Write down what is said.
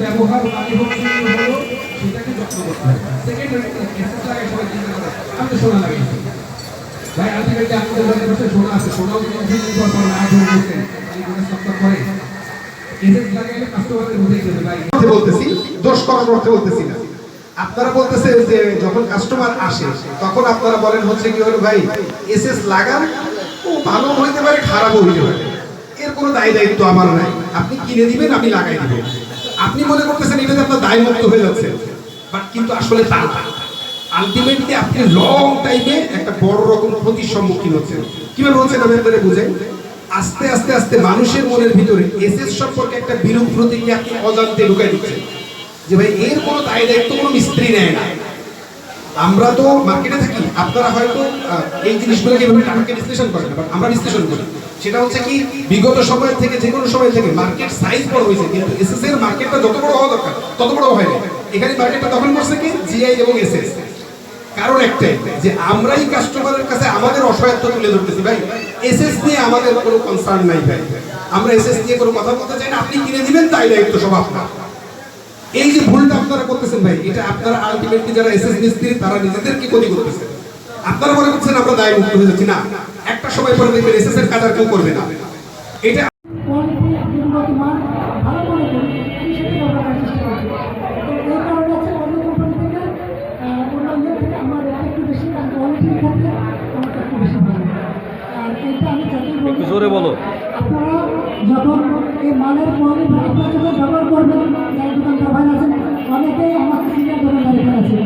ব্যবহার সেটাকে যত্ন করতে হবে সেকেন্ড এসেন্স লাগে সবাই চিন্তা করে আমি তো সোনা লাগাইছি ভাই আলটিমেটলি আপনাদের ঘরে বসে সোনা আছে পর পর না করে সপ্তাহ করে আপনারা বলতেছে যে যখন কাস্টমার আসে, তখন আপনারা বলেন হচ্ছে কি, হলো ভাই এসএস লাগান, ও ভালো হইতে পারে হইতে পারে। এর কোনো দায় দায়িত্ব আমার নাই। আপনি কিনে দিবেন, আমি লাগাই দিব। আপনি মনে করতেছেন এটাতে আপনার হয়ে যাচ্ছে। বাট কিন্তু আসলে তা আলটিমেটলি আপনি লং টাইমে একটা বড় রকম ক্ষতির সম্মুখীন হচ্ছেন। কীভাবে হচ্ছেন আমি আপনাদের বুঝাই? আস্তে আস্তে আস্তে মানুষের মনের ভিতরে এসএস সম্পর্কে একটা বিরূপ প্রতিক্রিয়া অজান্তে ঢুকাই দিচ্ছেন যে ভাই, এর কোনো দায় দায়িত্ব কোনো মিস্ত্রি নেয় না। আমরা তো মার্কেটে থাকি, আপনারা হয়তো এই জিনিসগুলোকে এভাবে টাকাকে বিশ্লেষণ করেন না বাট আমরা বিশ্লেষণ করি। সেটা হচ্ছে কি, বিগত সময় থেকে, যে কোনো সময় থেকে মার্কেট সাইজ বড় হয়েছে, কিন্তু এসএস এর মার্কেটটা যত বড় হওয়া দরকার, তত বড় হয়নি। এখানে মার্কেটটা দখল করছে কি? জিআই এবং এসএস কারণ একটাই, যে আমরাই কাস্টমারের কাছে আমাদের অসহায়ত্ব তুলে ধরতেছি ভাই। এসএস নিয়ে আমাদের কোনো কনসার্ন নাই ভাই। আমরা এসএস নিয়ে কোনো কথা বলতে চাই না, আপনি কিনে দিবেন, তাই দায়িত্ব সব আপনার। এই যে ভুলটা আপনারা করতেছেন ভাই, এটা আপনারা আলটিমেটলি যারা এসএস মিস্ত্রি তারা নিজেদেরকে ক্ষতি করতেছেন আপনারা মনে করছেন আমরা দায় মুক্ত হয়ে যাচ্ছি? না। একটা সময় পরে দেখবেন এসএস এর কাজ আর কেউ করবে না। এটা কোয়ালিটির ক্ষেত্রে আমাকে আর এটা আমি যতই বলি একটু জোরে বলো। আপনারা যখন এই মালের কোয়ালিটি আপনারা যখন ব্যবহার করবেন, যারা দোকানদার ভাই আছেন, অনেকেই আমাকে সিনিয়র দোকানদার এখানে আছে